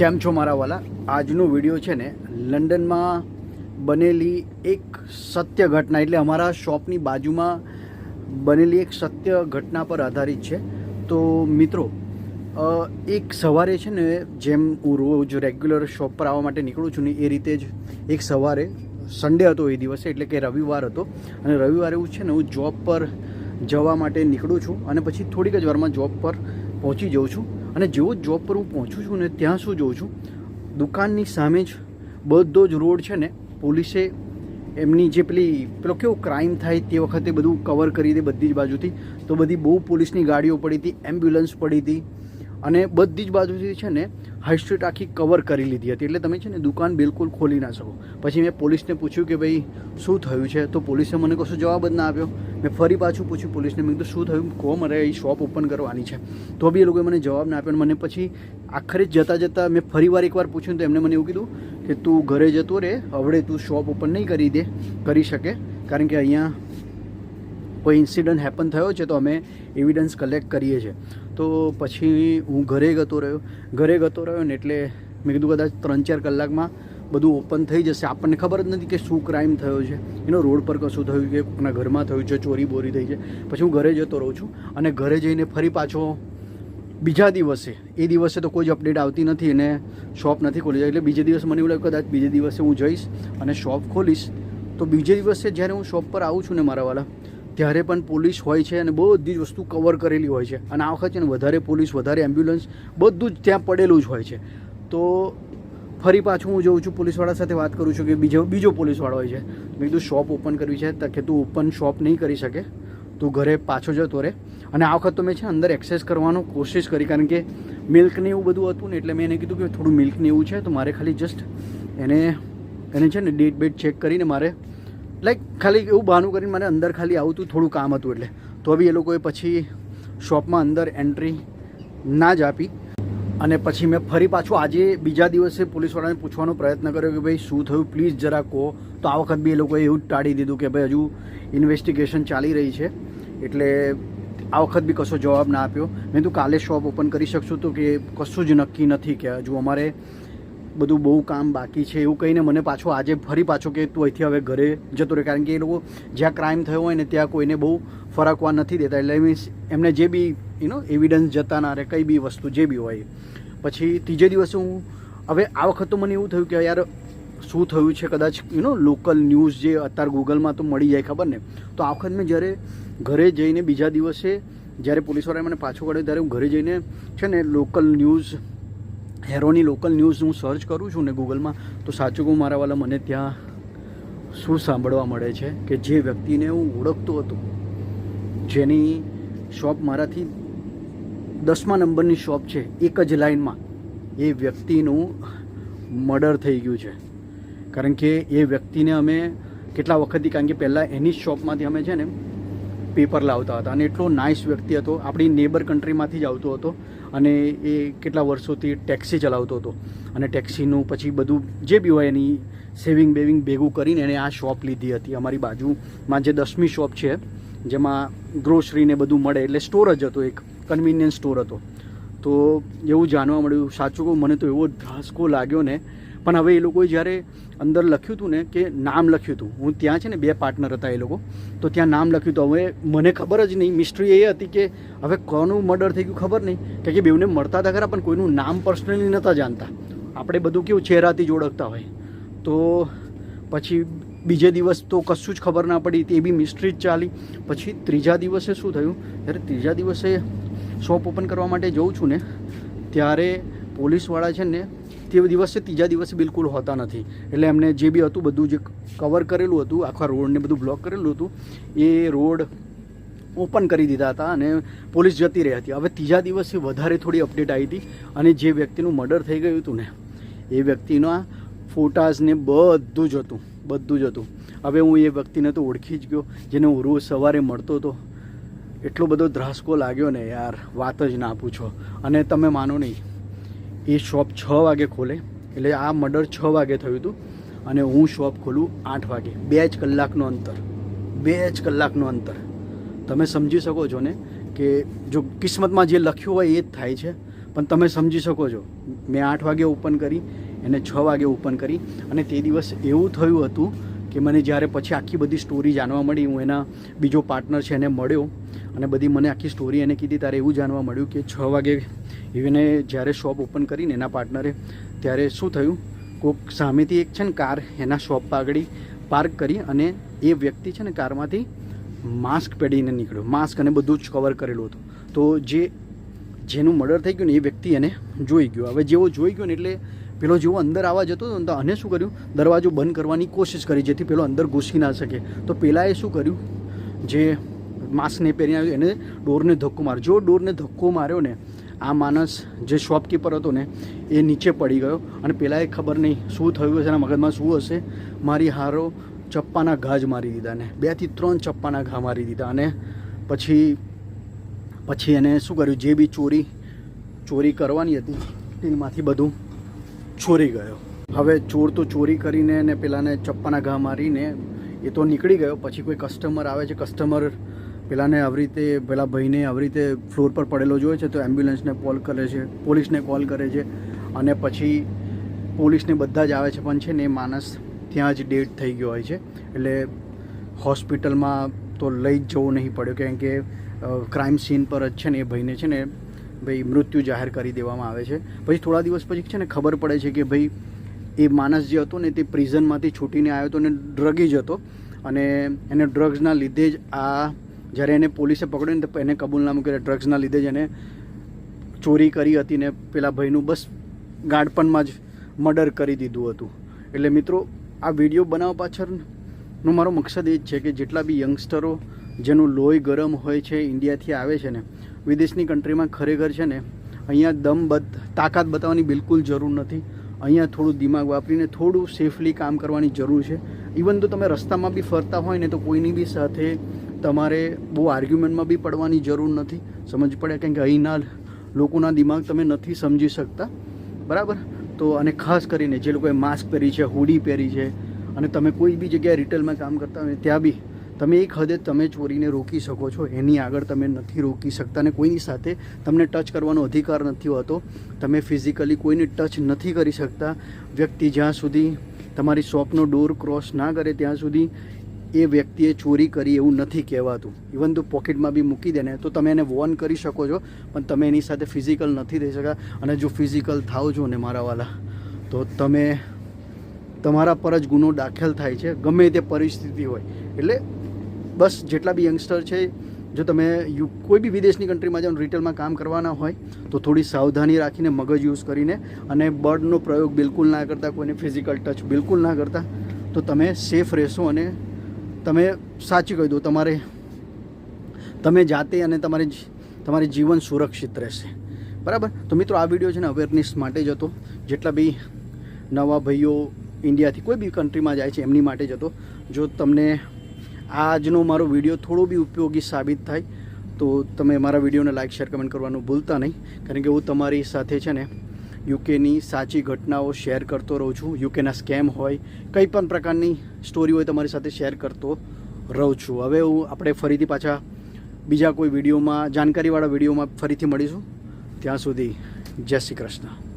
કેમ છો મારા વાલા? આજનો વીડિયો છે ને, લંડનમાં બનેલી એક સત્ય ઘટના, એટલે અમારા શોપની બાજુમાં બનેલી એક સત્ય ઘટના પર આધારિત છે. તો મિત્રો એક સવારે છે ને, જેમ હું રોજ રેગ્યુલર શોપ પર આવવા માટે નીકળું છું ને, એ રીતે જ એક સવારે સન્ડે હતો એ દિવસે, એટલે કે રવિવાર હતો. અને રવિવારે હું છે ને, હું જોબ પર જવા માટે નીકળું છું અને પછી થોડીક જ વારમાં જોબ પર પહોંચી જાઉં છું. અને જેવો જોબ પર હું પહોંચું છું ને ત્યાં શું જોઉં છું? દુકાનની સામે જ બધો જ રોડ છે ને પોલીસે એમની જે પેલી, પેલો કેવો ક્રાઇમ થાય તે વખતે બધું કવર કરી દે બધી જ બાજુથી. તો બધી બહુ પોલીસની ગાડીઓ પડી હતી એમ્બ્યુલન્સ પડી હતી અને બધી જ બાજુથી છે ને હાઈ સ્ટ્રીટ આખી કવર કરી લીધી હતી. એટલે તમે છે ને દુકાન બિલકુલ ખોલી ના શકો. પછી મેં પોલીસને પૂછ્યું કે ભાઈ, શું થયું છે? તો પોલીસે મને કશો જવાબ જ ના આપ્યો. મેં ફરી પાછું પૂછ્યું પોલીસને. મેં કીધું, શું થયું? કહો મારે એ શોપ ઓપન કરવાની છે. તો બી એ લોકોએ મને જવાબ ના આપ્યો મને પછી આખરે જતાં જતાં મેં ફરી વાર એકવાર પૂછ્યું તો એમને મને એવું કીધું કે, તું ઘરે જતો રહે હવે તું શોપ ઓપન નહીં કરી દે, કરી શકે. કારણ કે અહીંયા કોઈ ઇન્સિડન્ટ હેપન થયો છે તો અમે એવિડન્સ કલેક્ટ કરીએ છીએ. તો પછી હું ઘરે ગતો રહ્યો. ઘરે ગતો રહ્યો ને એટલે મેં કીધું કદાચ ત્રણ ચાર કલાકમાં બધું ઓપન થઈ જશે. આપણને ખબર જ નથી કે શું ક્રાઇમ થયો છે. એનો રોડ પર કશું થયું કે કોઈના ઘરમાં થયું છે, ચોરી બોરી થઈ છે. પછી હું ઘરે જતો રહું છું અને ઘરે જઈને ફરી પાછો બીજા દિવસે, એ દિવસે તો કોઈ જ અપડેટ આવતી નથી અને શોપ નથી ખોલી એટલે બીજે દિવસે મને એવું લાગ્યું કદાચ બીજે દિવસે હું જઈશ અને શોપ ખોલીશ. તો બીજે દિવસે જ્યારે હું શોપ પર આવું છું ને મારા વાલા ત્યારે પણ પોલીસ હોય છે અને બધી જ વસ્તુ કવર કરેલી હોય છે. અને આ વખત છે ને વધારે પોલીસ, વધારે એમ્બ્યુલન્સ બધું જ ત્યાં પડેલું જ હોય છે. તો ફરી પાછું હું જોઉં છું, પોલીસવાળા સાથે વાત કરું છું કે બીજો બીજો પોલીસવાળો હોય છે. મેં કીધું, શોપ ઓપન કરવી છે. તો કે, તું ઓપન શોપ નહીં કરી શકે. તું ઘરે પાછો જતો રહે અને આ વખત તો મેં છે અંદર એક્સેસ કરવાનો કોશિશ કરી, કારણ કે મિલ્ક ને એવું બધું હતું ને, એટલે મેં એને કીધું કે, થોડું મિલ્ક ને એવું છે, તો મારે ખાલી જસ્ટ એને એને છે ને ડેટ બેટ ચેક કરીને મારે લાઈક ખાલી એવું બહાનું કરીને મને અંદર ખાલી આવતું થોડું કામ હતું એટલે. તો બી એ લોકોએ પછી શોપમાં અંદર એન્ટ્રી ના જ આપી. અને પછી મેં ફરી પાછું આજે બીજા દિવસે પોલીસવાળાને પૂછવાનો પ્રયત્ન કર્યો કે ભાઈ, શું થયું? પ્લીઝ જરા કહો. તો આ વખત બી એ લોકોએ એવું જ ટાળી દીધું કે ભાઈ, હજુ ઇન્વેસ્ટિગેશન ચાલી રહી છે. એટલે આ વખત બી કશો જવાબ ના આપ્યો. મેં તું કાલે શોપ ઓપન કરી શકશું તો કે કશું જ નક્કી નથી કે હજુ અમારે બધું બહુ કામ બાકી છે એવું કહીને મને પાછો આજે ફરી પાછો કે તું અહીંથી હવે ઘરે જતો રહે. કારણ કે એ લોકો જ્યાં ક્રાઇમ થયો હોય ને ત્યાં કોઈને બહુ ફરકવા નથી દેતા. એટલે મીન્સ એમને જે બી યુ નો એવિડન્સ જતા ના રહે, કંઈ બી વસ્તુ જે બી હોય. પછી ત્રીજે દિવસે હું, હવે આ વખત તો મને એવું થયું કે યાર શું થયું છે કદાચ યુ નો લોકલ ન્યૂઝ જે અત્યારે ગૂગલમાં તો મળી જાય ખબર ને? તો આ વખત મેં જ્યારે ઘરે જઈને બીજા દિવસે જ્યારે પોલીસવાળાએ મને પાછો કાઢ્યો ત્યારે હું ઘરે જઈને છે ને લોકલ ન્યૂઝ હેરોની લોકલ ન્યૂઝ હું સર્ચ કરું છું ને ગૂગલમાં, તો સાચું કહું મારા વાલા મને ત્યાં શું સાંભળવા મળે છે કે જે વ્યક્તિને હું ઓળખતો હતો, જેની શોપ મારાથી દસમા નંબરની શોપ છે, એક જ લાઇનમાં, એ વ્યક્તિનું મર્ડર થઈ ગયું છે. કારણ કે એ વ્યક્તિને અમે કેટલા વખતથી, કારણ કે પહેલાં એની જ શોપમાંથી અમે છે ને પેપર લાવતા હતા અને એટલો નાઇસ વ્યક્તિ હતો. આપણી નેબર કન્ટ્રીમાંથી જ આવતો હતો અને એ કેટલા વર્ષોથી ટેક્સી ચલાવતો હતો. અને ટેક્સીનું પછી બધું જે બી હોય એની સેવિંગ બેવિંગ ભેગું કરીને એણે આ શોપ લીધી હતી. અમારી બાજુમાં જે દસમી શોપ છે, જેમાં ગ્રોસરીને બધું મળે એટલે સ્ટોર જ હતો એક કન્વિનિયન્સ સ્ટોર હતો. તો એવું જાણવા મળ્યું. સાચું કહું, મને તો એવો ધ્રાસકો લાગ્યો ને પણ હવે એ લોકોએ જ્યારે અંદર લખ્યું હતું ને કે નામ લખ્યું હતું, હું ત્યાં છે ને બે પાર્ટનર હતા એ લોકો, તો ત્યાં નામ લખ્યું હતું. હવે મને ખબર જ નહીં મિસ્ટ્રી એ હતી કે હવે કોનું મર્ડર થઈ ગયું ખબર નહીં, કે કે બેવને મળતા હતા ખરા, પણ કોઈનું નામ પર્સનલી નહોતા જાણતા. આપણે બધું કેવું ચહેરાથી જ ઓળખતા હોય. તો પછી બીજે દિવસ તો કશું જ ખબર ના પડી, તે બી મિસ્ટ્રી જ ચાલી. પછી ત્રીજા દિવસે શું થયું? જ્યારે ત્રીજા દિવસે શોપ ઓપન કરવા માટે જઉં છું ને, ત્યારે પોલીસવાળા છે ને તે દિવસે ત્રીજા દિવસે બિલકુલ હોતા નથી. એટલે એમને જે બી હતું, બધું જે કવર કરેલું હતું, આખા રોડને બધું બ્લોક કરેલું હતું, એ રોડ ઓપન કરી દીધા હતા અને પોલીસ જતી રહી હતી. હવે ત્રીજા દિવસે વધારે થોડી અપડેટ આવી હતી અને જે વ્યક્તિનું મર્ડર થઈ ગયું હતું ને, એ વ્યક્તિના ફોટાઝને બધું જ હતું, બધું જ હતું. હવે હું એ વ્યક્તિને તો ઓળખી જ ગયો, જેને હું રોજ સવારે મળતો હતો. એટલો બધો ધ્રાસકો લાગ્યો ને, યાર, વાત જ ના પૂછો. અને તમે માનો નહીં એ શોપ છ વાગે ખોલે. એટલે આ મર્ડર છ વાગે થયું હતું અને હું શોપ ખોલું આઠ વાગે. બે જ કલાકનું અંતર. બે જ કલાકનું અંતર. તમે સમજી શકો છો ને કે જો કિસ્મતમાં જે લખ્યું હોય એ જ થાય છે. પણ તમે સમજી શકો છો, મેં આઠ વાગે ઓપન કરી, એને છ વાગે ઓપન કરી અને તે દિવસ એવું થયું હતું કે મને જ્યારે પછી આખી બધી સ્ટોરી જાણવા મળી, હું એના બીજો પાર્ટનર છે એને મળ્યો. અને બધી મને આખી સ્ટોરી એને કીધી. ત્યારે એવું જાણવા મળ્યું કે છ વાગે એને જ્યારે શોપ ઓપન કરીને એના પાર્ટનરે ત્યારે શું થયું? કોઈક સામેથી એક છે ને કાર, એના શોપ આગળ પાર્ક કરી અને એ વ્યક્તિ છે ને કારમાંથી માસ્ક પહેરીને નીકળ્યો. માસ્ક અને બધું જ કવર કરેલું હતું. તો જે, જેનું મર્ડર થઈ ગયું ને એ વ્યક્તિ એને જોઈ ગયો. હવે જેવો જોઈ ગયો ને એટલે પેલો જેવો અંદર આવવા જતો હતો તો આને શું કર્યું? દરવાજો બંધ કરવાની કોશિશ કરી, જેથી પેલો અંદર ઘૂસી ના શકે. તો પહેલાં એ શું કર્યું? જે માસ્કને પહેરીને આવ્યું, એને ડોરને ધક્કો માર્યો. જો ડોરને ધક્કો માર્યો ને, આ માણસ જે શોપકીપર હતો ને, એ નીચે પડી ગયો અને પેલાએ ખબર નહીં શું થયું હશે, એના મગજમાં શું હશે? મારી હારો ચપ્પાના ઘા જ મારી દીધા ને બેથી ત્રણ ચપ્પાના ઘા મારી દીધા અને પછી પછી એને શું કર્યું? જે બી ચોરી ચોરી કરવાની હતી, તેમાંથી બધું ચોરી ગયો. હવે ચોર તો ચોરી કરીને ને પેલાને ચપ્પાના ઘા મારીને એ તો નીકળી ગયો. પછી કોઈ કસ્ટમર આવે છે કસ્ટમર પેલાને આવી રીતે, પેલા ભાઈને આવી રીતે ફ્લોર પર પડેલો જોવે છે, તો એમ્બ્યુલન્સને કોલ કરે છે, પોલીસને કોલ કરે છે, અને પછી પોલીસને બધા જ આવે છે, પણ છે ને એ માણસ ત્યાં જ ડેડ થઈ ગયો હોય છે. એટલે હોસ્પિટલમાં તો લઈ જ જવું નહીં પડ્યું, કેમ કે ક્રાઇમ સીન પર જ છે ને એ ભાઈને છે ને, ભાઈ મૃત્યુ જાહેર કરી દેવામાં આવે છે. પછી થોડા દિવસ પછી છે ને ખબર પડે છે કે ભાઈ એ માણસ જે હતો ને તે પ્રિઝનમાંથી છૂટીને આવ્યો હતો ને ડ્રગી જ હતો. અને એને ડ્રગ્સના લીધે જ આ જ્યારે એને પોલીસે પકડ્યું ને તો એને કબૂલનામું કર્યું ડ્રગ્સના લીધે જ એને ચોરી કરી હતી ને પેલા ભાઈનું બસ ગાડપણમાં જ મર્ડર કરી દીધું હતું. એટલે મિત્રો, આ વીડિયો બનાવવા પાછળનો મારો મકસદ એ જ છે કે જેટલા બી યંગસ્ટરો જેનું લોહી ગરમ હોય છે, ઇન્ડિયાથી આવે છે ને, વિદેશની કન્ટ્રીમાં ખરેખર છે ને, અહીંયા દમ બદ તાકાત બતાવવાની બિલકુલ જરૂર નથી. અહીંયા થોડું દિમાગ વાપરીને થોડું સેફલી કામ કરવાની જરૂર છે. ઇવન તો તમે રસ્તામાં બી ફરતા હોય ને તો કોઈની બી સાથે તમારે બહુ આર્ગ્યુમેન્ટમાં બી પડવાની જરૂર નથી. સમજ પડે કારણ કે અહીંના લોકોના દિમાગ તમે નથી સમજી શકતા. બરાબર? તો અને ખાસ કરીને જે લોકોએ માસ્ક પહેરી છે, હુડી પહેરી છે, અને તમે કોઈ બી જગ્યાએ રિટેલમાં કામ કરતા હોય ત્યાં બી તમે એક હદે તમે ચોરીને રોકી શકો છો. એની આગળ તમે નથી રોકી શકતા અને કોઈની સાથે તમને ટચ કરવાનો અધિકાર નથી હોતો. તમે ફિઝિકલી કોઈને ટચ નથી કરી શકતા. વ્યક્તિ જ્યાં સુધી તમારી શોપનો ડોર ક્રોસ ના કરે ત્યાં સુધી એ વ્યક્તિએ ચોરી કરી એવું નથી કહેવાતું. ઇવન તો પોકેટમાં બી મૂકી દે ને, તો તમે એને વોર્ન કરી શકો છો, પણ તમે એની સાથે ફિઝિકલ નથી થઈ શકા અને જો ફિઝિકલ થાવ છો ને મારા વાલા, તો તમે તમારા પર જ ગુનો દાખલ થાય છે, ગમે તે પરિસ્થિતિ હોય. એટલે બસ જેટલા બી યંગસ્ટર છે, જો તમે યુ, કોઈ બી વિદેશની કન્ટ્રીમાં જાઓ રિટેલમાં કામ કરવાના હોય, તો થોડી સાવધાની રાખીને મગજ યુઝ કરીને અને બર્ડનો પ્રયોગ બિલકુલ ના કરતા, કોઈને ફિઝિકલ ટચ બિલકુલ ના કરતા, તો તમે સેફ રહેશો અને તમે સાચી કહી દો, તમારે, તમે જાતે અને તમારે તમારે જીવન સુરક્ષિત રહેશે. બરાબર? તો મિત્રો, આ વીડિયો છે ને અવેરનેસ માટે જ હતો. જેટલા બી નવા ભાઈઓ ઇન્ડિયાથી કોઈ બી કન્ટ્રીમાં જાય છે, એમની માટે જ હતો. જો તમને આજનો મારો વીડિયો થોડો બી ઉપયોગી સાબિત થાય, તો તમે મારા વિડીયોને લાઇક શેર કમેન્ટ કરવાનું ભૂલતા નહીં. કારણ કે હું તમારી સાથે છે ને યુકેની સાચી ઘટનાઓ શેર કરતો રહું છું. યુકેના સ્કેમ હોય, કંઈ પણ પ્રકારની સ્ટોરી હોય, તમારી સાથે શેર કરતો રહું છું. હવે હું આપણે ફરીથી પાછા બીજા કોઈ વિડીયોમાં, જાણકારીવાળા વિડીયોમાં ફરીથી મળીશું. ત્યાં સુધી જય શ્રી કૃષ્ણ.